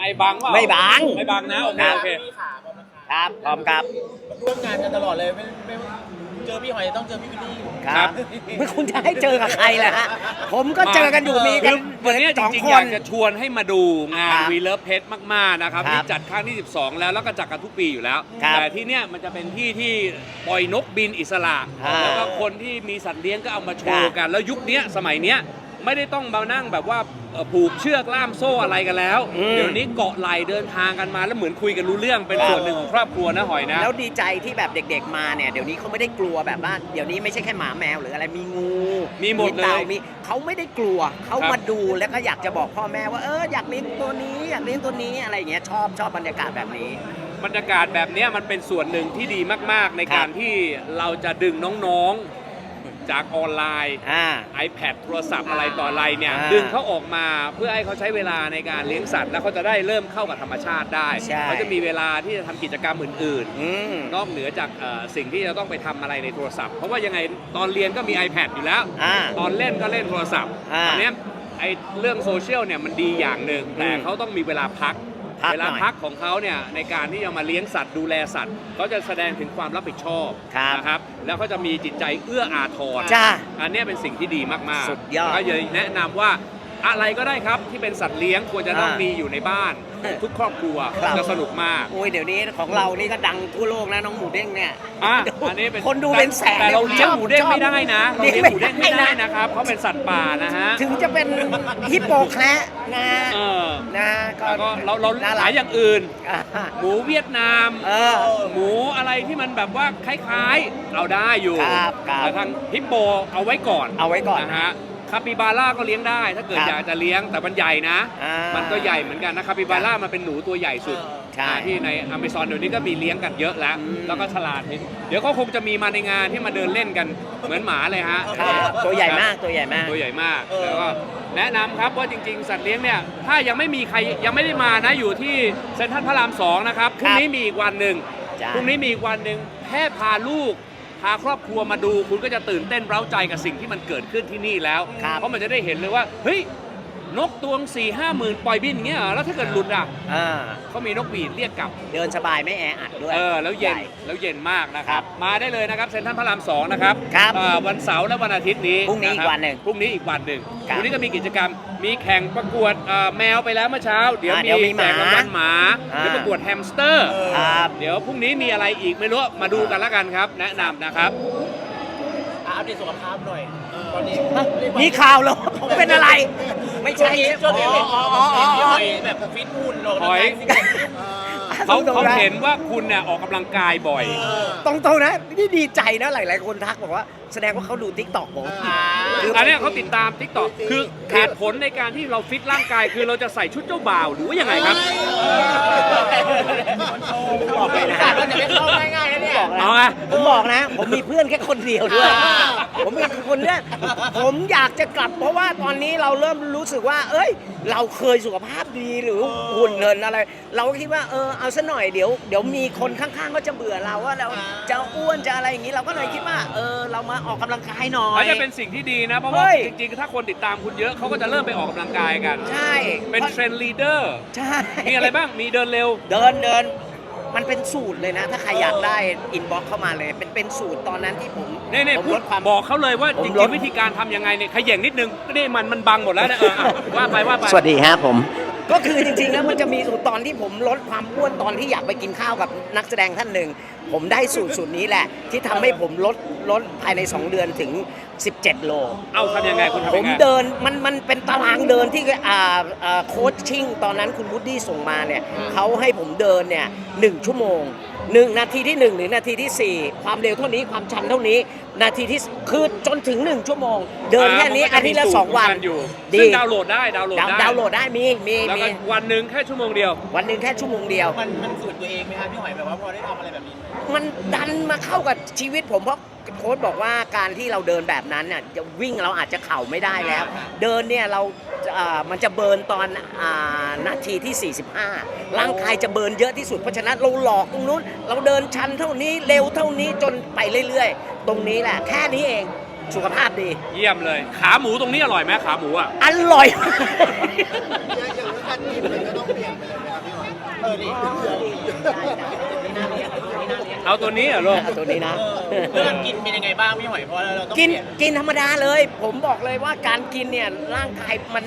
ไม่บังเปล่าไม่บังไม่บังนะโอเคโอเคพี่ขาพร้อมนะคะครับพร้อมครับร่วมงานกันตลอดเลยไม่ไม่เจอพี่หอยต้องเจอพี่วิลลี่ครับเมื่อคุณจะให้เจอกับใครล่ะฮะผมก็เจอกันอยู่มีกัคืนอวันนี้จสองริงคๆอยาน กจะชวนให้มาดูงานครับวีเล v เพชรมาก ๆ นะครับครับที่จัดครั้งที่ 12 แล้วแล้วก็จัดกันทุกปีอยู่แล้ว ครับแต่ที่เนี้ยมันจะเป็นที่ที่ปล่อยนกบินอิสระ อ่าแล้วก็คนที่มีสัตว์เลี้ยงก็เอามาโชว์ครับกัน แล้วยุคเนี้ยสมัยเนี้ย ไม่ได้ต้องมานั่งแบบว่าเอ่อผูกเชือกล่ามโซ่อะไรกันแล้ว อืม เดี๋ยวนี้เกาะไหลเดินทางกันมาแล้วเหมือนคุยกันรู้เรื่องเป็นครับส่วนหนึ่งของครอบครัวนะหอยนะ แล้วดีใจที่แบบเด็กๆมาเนี่ยเดี๋ยวนี้เขาไม่ได้กลัวแบบว่าเดี๋ยวนี้ไม่ใช่แค่หมาแมวหรืออะไรมีงูมีหมดเลยต่ามีเขาไม่ได้กลัวเขาครับ มาดูแล้วก็อยากจะบอกพ่อแม่ว่าเอออยากเลี้ยงตัวนี้อยากเลี้ยงตัวนี้อะไรอย่างเงี้ยชอบชอบบรรยากาศแบบนี้ บรรยากาศแบบเนี้ยมันเป็นส่วนหนึ่งที่ดีมาก ๆ ในครับการที่เราจะดึงน้องๆ จากออนไลน์ อ่า iPad โทรศัพท์อะไรต่ออะไรเนี่ยอ่าดึงเขาออกมาเพื่อให้เขาใช้เวลาในการเลี้ยงสัตว์ แล้วเขาจะได้เริ่มเข้ากับธรรมชาติได้ใช่ เขาจะมีเวลาที่จะทำกิจกรรมอื่น อืม ๆ นอกเหนือจากเอ่อสิ่งที่จะต้องไปทำอะไรในโทรศัพท์ เพราะว่ายังไงตอนเรียนก็มี iPad อยู่แล้ว อ่าตอนเล่นก็เล่นโทรศัพท์อ่าตอนเนี้ยไอ้เรื่องโซเชียลเนี่ยมันดีอย่างหนึ่งแต่อืม เขาต้องมีเวลาพัก พักเวลาหน่อย พักของเขาเนี่ยในการที่จะมาเลี้ยงสัตว์ดูแลสัตว์เขาจะแสดงถึงความรับผิดชอบครับนะครับ แล้วเขาจะมีจิตใจเอื้ออาทรจ้าอันเนี้ยเป็นสิ่งที่ดีมากๆสุดยอดก็เลยแนะนำว่า อะไรก็ได้ครับที่เป็นสัตว์เลี้ยงควรจะต้องอ่ามีมีอยู่ในบ้านทุกครอบครัวครับ จะสนุกมาก โอ้ยเดี๋ยวนี้ของเรานี่ก็ดังทั่วโลกนะน้องหมูเด้งเนี่ยอะอันนี้เป็นคนดูเป็นแสนแต่เราเลี้ยงหมูเด้งชอบไม่ได้นะเราเลี้ยงหมูเด้งไม่ได้เลี้ยงไม่ได้นะนะครับเพราะเป็นสัตว์ป่านะฮะถึงจะเป็นฮิปโปแคระนะเออนะก็แล้วก็เราเราน่รักขายอย่างอื่น อ่าหมูเวียดนาม เออ หมูอะไรที่มันแบบว่าคล้ายๆ เอาได้อยู่ครับครับแต่ทางฮิปโปเอาไว้ก่อนเอาไว้ก่อนนะฮะ คาปิบาร่าก็เลี้ยงได้ ถ้าเกิดครับอยากจะเลี้ยงแต่มันใหญ่นะ อ่ามันก็ใหญ่เหมือนกันนะคาปิบาร่ามันเป็นหนูตัวใหญ่สุดใช่อ่าที่ในอเมซอนเดี๋ยวนี้ก็มีเลี้ยงกันเยอะแล้ว อืม แล้วก็ฉลาดนิดเดี๋ยวเขาคงจะมีมาในงานที่มาเดินเล่นกันเหมือนหมาเลยฮะ ครับตัวใหญ่มากตัวใหญ่มาก ตัวใหญ่มากแล้วก็แนะนำครับว่าจริง ๆ สัตว์เลี้ยงเนี่ย ถ้ายังไม่มีใครยังไม่ได้มานะ อยู่ที่เซ็นทรัลพระรามสองนะครับ พรุ่งนี้มีอีกวันหนึ่ง จ้ะ พรุ่งนี้มีอีกวันหนึ่งแค่พาลูกพาครอบครัวมาดู คุณก็จะตื่นเต้นเร้าใจกับสิ่งที่มันเกิดขึ้นที่นี่แล้ว ครับ เพราะมันจะได้เห็นเลยว่า เฮ้ย นกตัวสี่ห้าหมื่นปล่อยบินอย่างเงี้ยเหรอแล้วถ้าเกิดหลุดอะอ่าเขามีนกหวีดเรียกกลับ เดินสบายไม่แออัดด้วยเออแล้วเย็นใหญ่ แล้วเย็นมากนะครับครับมาได้เลยนะครับเซ็นทรัลพระรามสองนะครับครับอ่าวันเสาร์และวันอาทิตย์นี้พรุ่งนี้อีกะคบวันหนึ่งพรุ่งนี้อีกวันหนึ่งครับวันนี้ก็มีกิจกรรม มีแข่งประกวดอ่าแมวไปแล้วเมื่อเช้า เดี๋ยวอ่าเดี๋ยวมีมีหมาแจกรางวัลหมาอ่าเดี๋ยวประกวดแฮมสเตอร์ ครับ เดี๋ยวพรุ่งนี้มีอะไรอีกไม่รู้มาดูกันแล้วกันครับ แนะนำนะครับอะอัปเดตสุขภาพหน่อย ตอนนี้ มีข่าวเหรอ ผมเป็นอะไร ไม่ช่วใช่งนี้ช่วงนี้เห็นอ๋ออ๋ออ๋อพี่อ๋หออยแบบฟิตหุ่นออกหอยกำลังกายฟิตเขาตรงเขาๆนะเห็นว่าคุณเนี่ยออกกำลังกายบ่อย ตรงๆนะนี่ดีใจนะหลาย ๆ คนทักบอกว่า แสดงว่าเขาดูทิกตอกผมคืออันเนี้ยเขาติดตามทิกตอกคือเหตุผลในการที่เราฟิตร่างกาย คือเราจะใส่ชุดเจ้าบ่าวหรือว่ายังไงครับบอกเลยนะสารมันจะไม่เข้าง่ายๆนะเนี่ยบอกนะเอาไงผมบอกนะ ผมมีเพื่อนแค่คนเดียวด้วย ผมมีคนเนี้ยผมอยากจะกลับ เพราะว่าตอนนี้เราเริ่มรู้สึกว่า เอ้ย เราเคยสุขภาพดีหรือหุ่นเหินอะไร เราก็คิดว่าเออเอาซะหน่อยเดี๋ยวเดี๋ยวมีคนข้างๆก็จะเบื่อเราว่าเราจะอ้วนจะอะไรอย่างนี้เราก็เลยคิดว่าเออเรามาออกกำลังกายหน่ออัยนจะเป็นสิ่งที่ดีนะ เพราะเฮ้ว่ายจริงๆ ถ้าคนติดตามคุณเยอะเขาก็จะเริ่มไปออกกำลังกายกัน ใช่เป็นเทรนด์ลีดเดอร์ใช่มีอะไรบ้างมีเดินเร็ว เดินเดินมันเป็นสูตรเลยนะ ถ้าใครอยากได้อินบ็อกเข้ามาเลย เป็นเป็นสูตรตอนนั้นที่ผมนี่นี่ผมพูลดดความ บอกเขาเลยว่าผมจลริดงๆวิธีการทำยังไงเนี่ยขย่งนิดนึงนี่มันมันบังหมดแล้วนะเอออะว่าไปว่าไปสวัสดีครับผม ก็คือจริงๆแล้วมันจะมีสูตรตอนที่ผมลดความอ้วนตอนที่อยากไปกินข้าวกับนักแสดงท่านหนึ่ง ผมได้สูตรสูตรนี้แหละ ที่ทำให้ผมลดลดภายใน 2 เดือนถึง 17 โล เอาทำยังไงคุณทำผยัมงไง เดินมันมันเป็นตารางเดินที่อ่าอ่าโค้ชชิ่งตอนนั้นคุณวูดดี้ส่งมาเนี่ยเขาให้ผมเดินเนี่ยหนึ่งชั่วโมงหนึ่งนาทีที่1หรือนาทีทีสี่4ความเร็วเท่านี้ความชันเท่านี้นาทีที่คือจนถึง 1 ชั่วโมง เดินแค่นี้อ่าอาทิตย์ละมัก็จมีสองวันสูตรขงมัอยู่ดีซึ่งดาวน์โหลดได้ดาวน์โหลดดาวได้ดาวน์โหลดได้มีมีแล้วมีก็วันหนึ่งแค่ชั่วโมงเดียว วันหนึ่งแค่ชั่วโมงเดียว มันมันฝืนตัวเองไหมครับพี่หอยแบบว่าพอได้ทำอะไรแบบนี้ มันดันมาเข้ากับชีวิตผมเพราะโค้ชบอกว่าการที่เราเดินแบบนั้นเนี่ยจะวิ่งเราอาจจะเข่าไม่ได้แล้ว เดินเนี่ยเราอ่ามันจะเบิร์นตอนอ่านาทีที่ 45 ร่างกายจะเบิร์นเยอะที่สุดเพราะฉะนั้นเราหลอกตรงนู้น เราเดินชันเท่านี้เร็วเท่านี้จนไปเรื่อยๆ ตรงนี้แหละ แค่นี้เองสุขภาพดี เยี่ยมเลย ขาหมูตรงนี้อร่อยไหมขาหมูอะ อร่อยเออนี่เอาตัวนี้เหรอลูก เอาตัวนี้นะ เรื่องกินเป็นยังไงบ้างพี่หอยเพราะเราต้องกินเปลี่ยกินธรรมดาเลย ผมบอกเลยว่าการกินเนี่ยร่างกายมัน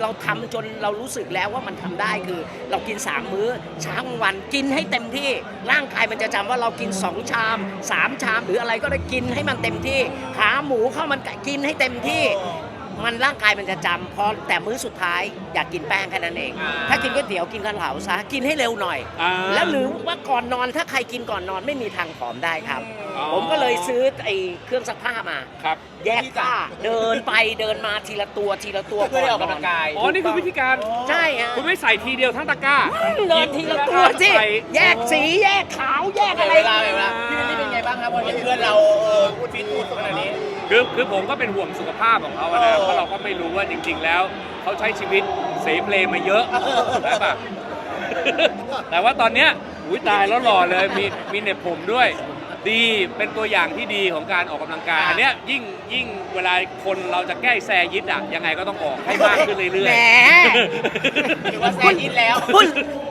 เราทำจนเรารู้สึกแล้วว่ามันทำได้คือ เรากิน 3 มื้อเช้ากลางวันกินให้เต็มที่ร่างกายมันจะจำว่าเรากิน 2 ชาม 3 ชาม หรืออะไรก็ได้กินให้มันเต็มที่ ขาหมูข้าวมันไก่กินให้เต็มที่ มันร่างกายมันจะจำพอแต่มื้อสุดท้ายอยากกินแป้งแค่นั้นเอง อ่าถ้ากินก๋วยเตี๋ยวกินข้าวเหลาซะกินให้เร็วหน่อย อ่าแล้วหรือว่าก่อนนอนถ้าใครกินก่อนนอนไม่มีทางผอมได้ครับ อ๋อ ผมก็เลยซื้อไอ้เครื่องซักผ้ามา ครับแยกผ้าเดินไปเดินมาทีละตัวทีละตัวเพื่อได้ออกกำลังกาย อ๋อนี่คือวิธีการใช่ฮะ คุณไม่ใส่ทีเดียวทั้งตะกร้าเดินทีละตัวสิใส่ แยกสีแยกขาวแยกอะไร เวลาเวลาพี่วิลลี่เป็นไงบ้างครับพอเห็นเพื่อนเราเออพูดฟิตพูดขนาดนี้ คือคือผมก็เป็นห่วงสุขภาพของเขาอะเอนะอเพราะเราก็ไม่รู้ว่าจริง ๆ แล้ว เขาใช้ชีวิตเสเพลมาเยอะใช่ปะแต่ว่าตอนเนี้ยอุ้ยตายแล้วหล่อเลยมีมีเหน็บผมด้วย ดีเป็นตัวอย่างที่ดีของการออกกำลังกายอันเนี้ยยิ่งยิ่งเวลาคนเราจะแก้แซยิดอะยังไงก็ต้องออกให้มากขึ้นเรื่อยแหมหรือว่าแซงอินแล้ว คุณ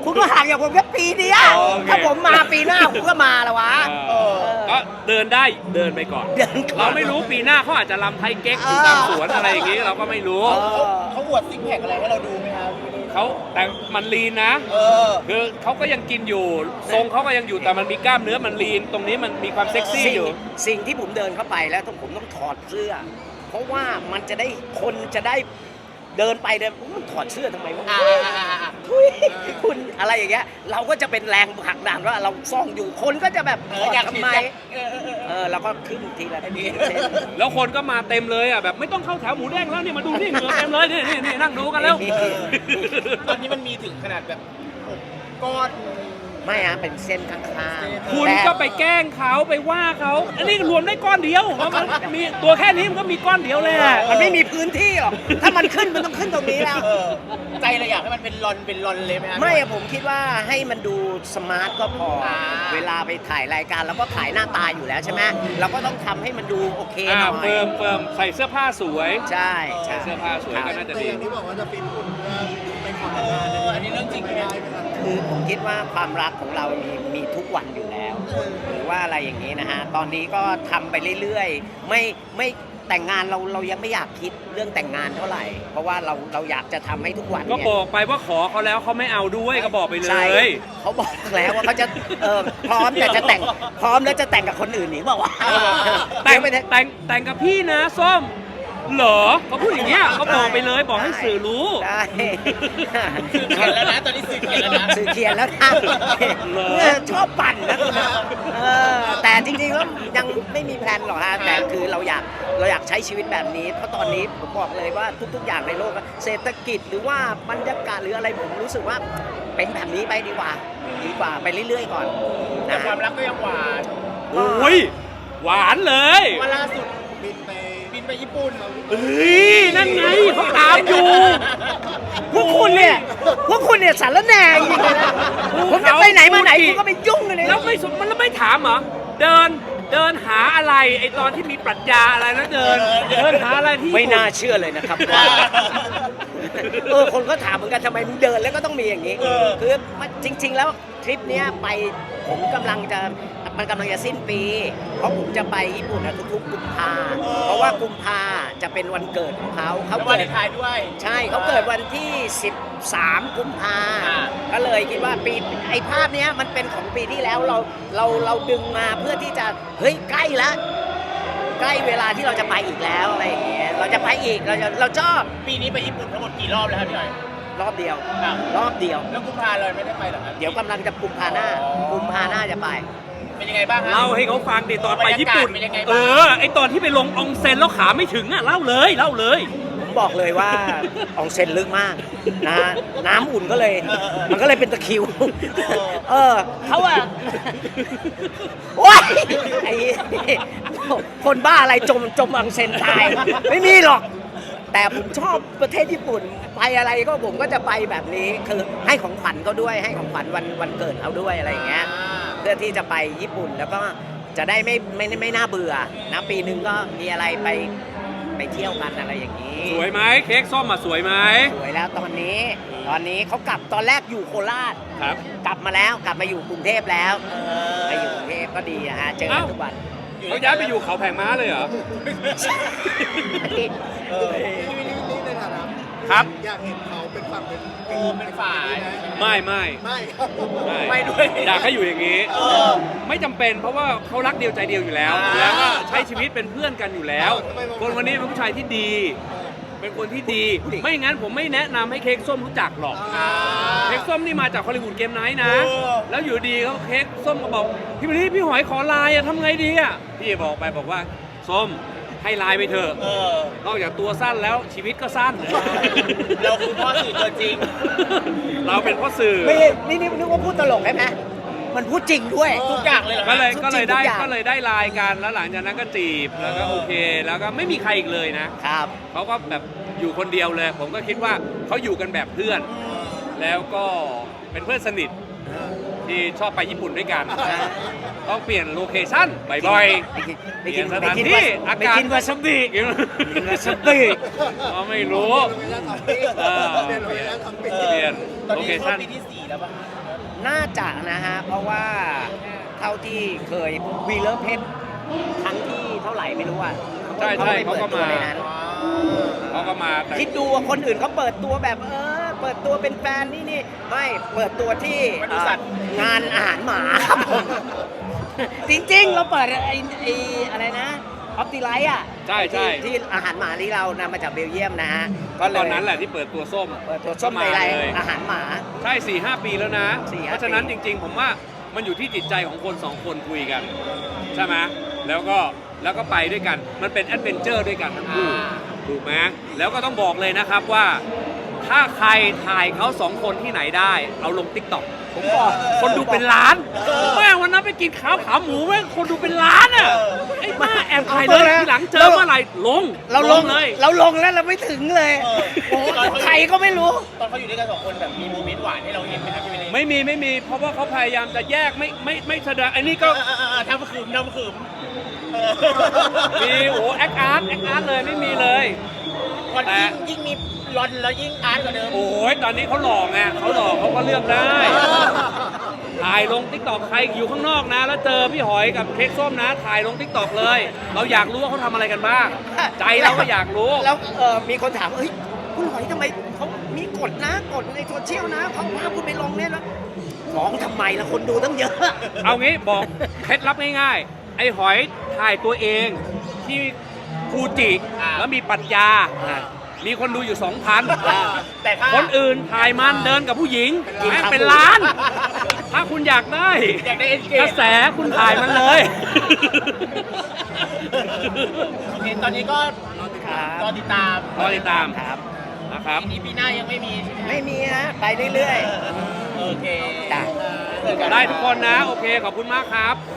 คุณก็ห่างอย่างผมแค่ปีเดียวโอเค ถ้าผมมาปีหน้าผมก็มาแล้ววะ เออก็เดินได้เดินไปก่อน เดินก่อนเราไม่รู้ปีหน้าเขาอาจจะลำไทยเก๊กอยู่ตามสวนอะไรอย่างงี้เราก็ไม่รู้ เออ เขาอวดซิกแพคอะไรให้เราดูไหมครับพี่วิลลี่ เขาแต่มันลีนนะ เออ คือเขาก็ยังกินอยู่ ทรงเขาก็ยังอยู่แต่มันมีกล้ามเนื้อมันลีน ตรงนี้มันมีความเซ็กซี่สิ่งอยู่ สิ่งที่ผมเดินเข้าไปแล้วต้องผมต้องถอดเสื้อ เพราะว่ามันจะได้คนจะได้เดินไปเดินมันถอดเสื้อทำไมวะ อ่าอ่าอ่าอ่า ทุยคุณอะไรอย่างเงี้ย เราก็จะเป็นแรงผลักดันว่าเราซ่องอยู่คนก็จะแบบเอถออดอยากทำเห็นไมอยากเออเออเออเออเราก็ขึ้นทีละนิดเส้นแล้วคนก็มาเต็มเลยอะแบบไม่ต้องเข้าแถวหมูแดงแล้วนี่มาดูนี่เหงื่อเต็มเลยนี่นี่นี่นั่งดูกันแล้วตอนนี้มันมีถึงขนาดแบบก้อน ไม่ฮะเป็นเส้นข้างๆคุณแต่ก็ไปแกล้งเขาไปว่าเขาอันนี้รวมได้ก้อนเดียวเพราะมันมีตัวแค่นี้มันก็มีก้อนเดียวเลยอะมันไม่มีพื้นที่หรอก ถ้ามันขึ้นมันต้องขึ้นตรงนี้แล้ว เออใจเราอยากให้มันเป็นรอนเป็นรอนเลยไหมครับไม่อะผมคิดว่าให้มันดูสมาร์ทก็พออาเวลาไปถ่ายรายการเราก็ถ่ายหน้าตาอยู่แล้วใช่ไหมเราก็ต้องทำให้มันดูโอเคอ่าหน่อยเฟิร์มเฟิร์มใส่เสื้อผ้าสวย ใช่ใส่ใช่ เสื้อผ้าสวยก็น่าจะแต่ดี อย่างที่บอกว่าจะฟิตหุ่นเพื่อไปขอเอออันนี้เรื่องจริงไหมเนี่ย คือผมคิดว่าความรักของเรามีมีทุกวันอยู่แล้ว หรือว่าอะไรอย่างนี้นะฮะ ตอนนี้ก็ทำไปเรื่อยๆ ไม่ไม่แต่งงานเราเรายังไม่อยากคิดเรื่องแต่งงานเท่าไหร่ เพราะว่าเราเราอยากจะทำให้ทุกวันก็เนี่ย บอกไปว่าขอเขาแล้วเขาไม่เอาด้วยก็บอกไปเลใช่ย เขาบอกแล้วว่าเขาจะเออพร้อมแต่จะแต่งพร้อมแล้วจะแต่งกับคนอื่นหรือเปล่าวะแต่งไม่ได้แต่งแต่งกับพี่นะส้ม เหรอเขาพูดอย่างเงี้ยเขาบอกไปเลยบอกให้สื่อรู้ ได้ สื่อเขียนแล้วนะตอนนี้สื่อเขียนแล้วนะ สื่อเขียนแล้วนะเหรอเออชอบปั่นนะคุณนะเออแต่จริงๆแล้วยังไม่มีแพลนหรอกฮะแต่คือเราอยากเราอยากใช้ชีวิตแบบนี้ เพราะตอนนี้ผมบอกเลยว่าทุก ๆ อย่างในโลกเศรษฐกิจหรือว่าบรรยากาศหรืออะไรผมรู้สึกว่าเป็นแบบนี้ไปดีกว่า ดีกว่าไปเรื่อยๆก่อนแต่นะความรักก็ยังหวานโอ้ยหวานเลย ว่าล่าสุดบินไปบิน ไปญี่ปุ่นเฮ้ยนั่นไงเขาตามอยู่ พวกคุณเนี่ย พวกคุณเนี่ยสารแหน่จริงๆเลยนะผมจะไปไหนมาไหนคุณก็ไปยุ่งกันเลยแล้วไม่สมมันแล้วไม่ถามเหรอ เดิน เดินหาอะไร ไอตอนที่มีปรัชญาอะไรแล้วเดิน เดินหาอะไรที่ไม่น่าเชื่อเลยนะครับว่าเออคนก็ถามเหมือนกันทำไมมึงเดินแล้วก็ต้องมีอย่างนี้เออคือมันจริง ๆ แล้วทริปเนี้ยไปผมกำลังจะ มันกำลังจะสิ้นปี เพราะผมจะไปญี่ปุ่นนะทุกๆกุมภาเพราะว่ากุมภาจะเป็นวันเกิดของเขาเขาแล้ววันเกิเลดนไทายด้วย ใช่เขาเกิดวันที่ 13 กุมภาอ่า ก็เลยคิดว่าปีไอ้ภาพเนี้ยมันเป็นของปีที่แล้วเราเราเราดึงมาเพื่อที่จะเฮ้ยใกล้ละใกล้เวลาที่เราจะไปอีกแล้วอะไรอย่างเงี้ยเราจะไปอีกเราจะเราชอบปีนี้ไปญี่ปุ่นทั้งหมดกี่รอบแล้วครับพี่หน่อยรอบเดียวอะรอบเดียว แล้วกุมภาเลยไม่ได้ไปเหรอครับ เดี๋ยวกำลังจะกุมภาหน้ากุมภาหน้าจะไป เป็นยังไงบ้างฮะ เล่าให้เขาฟังดิตอนไปญี่ปุ่น บรรยากาศเป็นยังไงบ้าง เออ ไอตอนที่ไปลงอองเซ็นแล้วขาไม่ถึงอะเล่าเลยเล่าเลย ผมบอกเลยว่า อองเซนลึกมากนะน้ำอุ่นก็เลย มันก็เลยเป็นตะคริว เออเขาอะโอ้ยไอ้คนบ้าอะไรจมจมอองเซนตาย ไม่มีหรอก แต่ผมชอบประเทศญี่ปุ่น ไปอะไรก็ผมก็จะไปแบบนี้ คือให้ของขวัญเขาด้วยให้ของขวัญวันวันเกิดเขาด้วยอะไรอย่างเงี้ย เพื่อที่จะไปญี่ปุ่นแล้วก็จะได้ไม่ไม่ไม่น่าเบื่อนะปีหนึ่งก็มีอะไรไปไปเที่ยวกันอะไรอย่างนี้ สวยไหมเค้กส้มมาสวยไหม สวยแล้วตอนนี้ ตอนนี้เขากลับตอนแรกอยู่โคราชครับ กลับมาแล้วกลับมาอยู่กรุงเทพแล้วไปอยู่กรุงเทพก็ดีอะฮะเจอกันเอ้า ทุกวันเขาย้ายไปอยู่เขาแผงม้าเลยเหรอ เออ ครับ อยากเห็นเขาเป็นฝั่งเป็นเออเป็นฝ่าย ไม่ไม่ไม่ครับไม่ไม่ด้วย อยากให้อยู่อย่างนี้ เออ ไม่จำเป็นเพราะว่าเขารักเดียวใจเดียวอยู่แล้ว อ่า แล้วก็ใช้ชีวิตเป็นเพื่อนกันอยู่แล้ว คนวันนี้เป็นผู้ชายที่ดี เป็นคนที่ดี ไม่งั้นผมไม่แนะนำให้เค้กส้มรู้จักหรอก อ่า เค้กส้มนี่มาจากฮอลลีวูดเกมไนท์นะ เออ แล้วอยู่ดีเขาเค้กส้มก็บอก พี่มณีพี่หอยขอไลน์อะทำไงดีอะพี่บอกไปบอกว่า ส้ม ให้ไลน์ไปเถอะเออนอกจากตัวสั้นแล้วชีวิตก็สั้น เราคือพ่อสื่อตัวจริง เราเป็นพ่อสื่อ ไม่นี่นี่นึกว่าพูดตลกใช่ไหมมันพูดจริงด้วย ทุกอย่างเลยเหรอก็เลยทุกก็เลยได้ทุกอย่าง ก็เลยได้ไลน์กันแล้วหลังจากนั้นก็จีบแล้วก็โอเค แล้วก็ไม่มีใครอีกเลยนะ ครับ เขาก็แบบอยู่คนเดียวเลย ผมก็คิดว่าเขาอยู่กันแบบเพื่อน แล้วก็เป็นเพื่อนสนิทที่ชอบไปญี่ปุ่นด้วยกัน ต้องเปลี่ยนโลเคชั่นบ่อยไปๆกินเปไปลี่ยนสกินถานไปกินที่วาอาไปกาศกินวาซาบิกินกินวาซาบิก็ไม่รู้เออเปลี่ยนโลเคชั่นทำปิดเปลี่ยนตอนโลนี้เคเข้าชั่นปีที่สี่แล้วป่ะน่าจะนะฮะ เพราะว่าเท่าที่เคยวีเลอร์เพชรครั้งที่เท่าไหร่ไม่รู้อะใช่ใช่เขาเขาก็เปิดตัวมาในนั้นเขาก็มาแต่คิดดูว่าคนอื่นเขาเปิดตัวแบบเออ เปิดตัวเป็นแฟนนี่นี่ไม่เปิดตัวที่บริษัทเอ่องานอาหารหมาครับผม จริงๆ เราเปิดไอ้ไอ้อะไรนะออปติไลท์อะใช่ใช่ ที่ที่อาหารหมาที่เรานำมาจากเบลเยียมนะฮะก็เลยตอนนั้นแหละที่เปิดตัวส้มเปิดตัวส้มในไรเลยอาหารหมา ใช่4ี่หปีแล้วนะ สี่ห้าเพราะฉะนั้นปี จริง ๆ ผมว่ามันอยู่ที่จิตใจของคนสองคนคุยกัน ใช่ไหมแล้วก็แล้วก็ไปด้วยกันมันเป็นแอดเวนเจอร์ด้วยกันทั้งคู่อ่าถูกไหมแล้วก็ต้องบอกเลยนะครับว่า ถ้าใครถ่ายเขาสองคนที่ไหนได้ เอาลงติ๊กต็อกผมบอกคนดูเป็นล้านแม่งวันนั้นไปกินข้าวขาหมูแม่งคนดูเป็นล้านอะไอ้บ้าแอบถ่ายเลยทีหลังเจอเมื่อไหร่ลงเราลงเลย เราลงแล้วเราไม่ถึงเลยเออโอ้โหใครก็ไม่รู้ ตอนเขาอยู่ด้วยกันสองคนแบบมีโมเมนต์หวานให้เราเห็นไหมครับพี่วินนี่ไม่มีไม่มีเพราะว่าเขาพยายามจะแยกไม่ไม่ไม่แสดงไอ้นี่ก็เออเออเออทำขืมทำขืมเออมีโอ้แอคอาร์ตแอคอาร์ตเลยไม่มีเลยวันยิ่งยิ่งมี รอนแล้วยิ่งอาร์ตกว่าเดิม โอ้ยตอนนี้เขาหลอกไงเขาหลอกเขาก็เลือกได้ ถ่ายลงทิกตอกใครอยู่ข้างนอกนะ แล้วเจอพี่หอยกับเค้กส้มนะ ถ่ายลงทิกตอกเลย เราอยากรู้ว่าเขาทำอะไรกันบ้าง ใจเราก็อยากรู้ แล้วเออมีคนถามเฮ้ยคุณหอยทำไมเขามีกฎนะกฎในโซเชียลนะเขาพาคุณไปลงเนี่ยนะร้องทำไมล่ะคนดูตั้งเยอะ เอางี้บอกเคล็ดลับง่ายๆ ไอ้หอยถ่ายตัวเองที่ฟูจิอ่าแล้วมีปรัญญา มีคนดูอยู่ 2,000 แต่ถ้า คนอื่นถ่ายมันเดินกับผู้หญิงจริงแม่งครับเป็นล้าน ถ้าคุณอยากได้อยากได้เอ็นเกกระแสคุณถ่ายมันเลย โอเคตอนนี้ก็ครับรอติดตามรอติดตาม ครับ นะครับปีนี้ปีหน้ายังไม่มีใช่ไหมไม่มีฮะไปเรื่อย โอเคๆจ้ะ เจอกัน ได้ทุกคนนะ โอเค ขอบคุณมากครับค